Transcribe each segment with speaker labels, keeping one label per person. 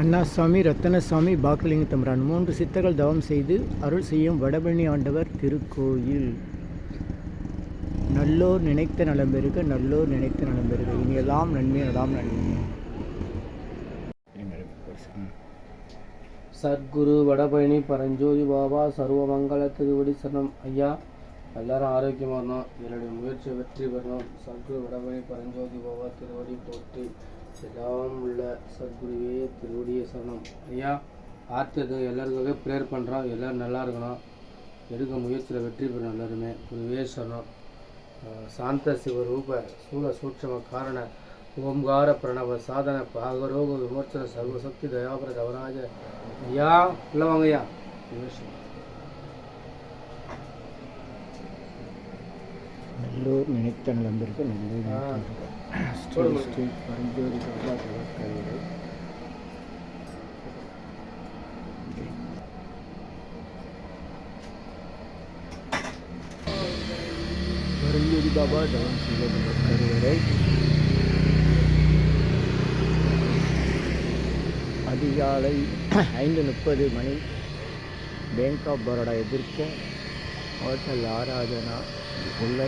Speaker 1: அண்ணாசாமி ரத்தனசாமி பாக்கலிங்க தம்பரான். மூன்று சித்தர்கள் தவம் செய்து அருள் செய்யும் வடபழனி ஆண்டவர் திருக்கோயில். நல்லோர் நினைத்த நலம் பெருக நல்லோர் நினைத்த நலம் பெருக. இனியெல்லாம் நன்மை நலாம் நன்மை.
Speaker 2: சத்குரு வடபழனி பரஞ்சோதி பாபா சர்வமங்கல திருவடி சரணம். ஐயா எல்லாரும் ஆரோக்கியமாக இருந்தோம். என்னுடைய முயற்சி வெற்றி பெறணும் சத்குரு வடபழனி பரஞ்சோதி பாபா திருவடி போட்டு எல்லாம் உள்ள சத்குருவே திருவடியே சரணம். ஐயா ஆர்த்தது எல்லாருக்காக ப்ரேயர் பண்ணுறோம் எல்லோரும் நல்லா இருக்கணும். எடுக்க முயற்சியில் வெற்றி பெறணும் எல்லாருமே. குருவே சரணம். சாந்த சிவ ரூப சூழ சூட்சம காரண ஓம்கார பிரணவ சாதன பாகரோக விமோச்சன சர்வசக்தி தயாபர கவராஜ ஐயா உள்ள வாங்க ஐயா.
Speaker 1: நல்லோர் நினைத்த நலம் பெருக நல்லோர்
Speaker 2: ஆ.
Speaker 1: நினைத்த ஸ்ரீ ஸ்ரீ பரஞ்சோதி பாபா தவக்கவிதை பரஞ்சோதி தவம் செய்த கருவறை அதிகாலை ஐந்து முப்பது மணி பேங்க் ஆஃப் பரோடா எதிர்க்க ஹோட்டல் ஆராதனா உள்ள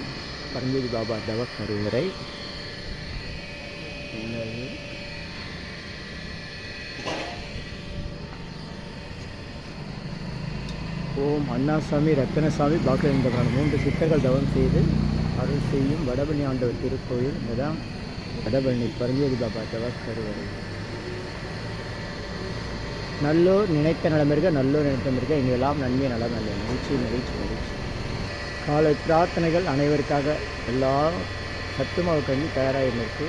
Speaker 1: பரஞ்சோதி பாபா தவக்கருவறை கருவறை உள்ளது. ஓம் அண்ணாசாமி ரத்தனசாமி பாக்கியந்தகான மூன்று சித்தர்கள் தவம் செய்து அருள் செய்யும் வடபழனி ஆண்டவர் திருக்கோயில் இதுதான் வடபழனி பரஞ்சோதி பாபா தவ கருவறை. நல்லோர் நினைத்த நலமிருக நல்லோர் நினைத்த மிருக இங்கெல்லாம் நன்மை நலம் அல்ல. மகிழ்ச்சி மகிழ்ச்சி மகிழ்ச்சி. காலை பிரார்த்தனைகள் அனைவருக்காக எல்லாம் சத்துமாவு கஞ்சி தயாராக இருந்திருக்கு.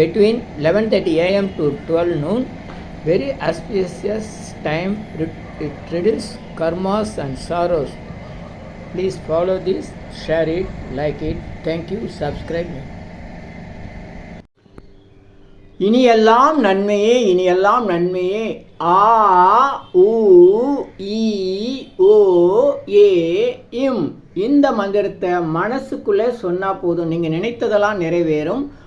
Speaker 1: between 11.30 am to 12 noon. Very auspicious time, it it reduces karmas and sorrows. Please follow this, share it, like it. Thank you, subscribe me. இனியெல்லாம் நன்மையே இனியெல்லாம் நன்மையே ஆ உ ஈ ஓ ஏ இம் இந்த மந்திரத்தை மனசுக்குள்ளே சொன்னா போதும் நீங்க நினைத்ததெல்லாம் நிறைவேறும்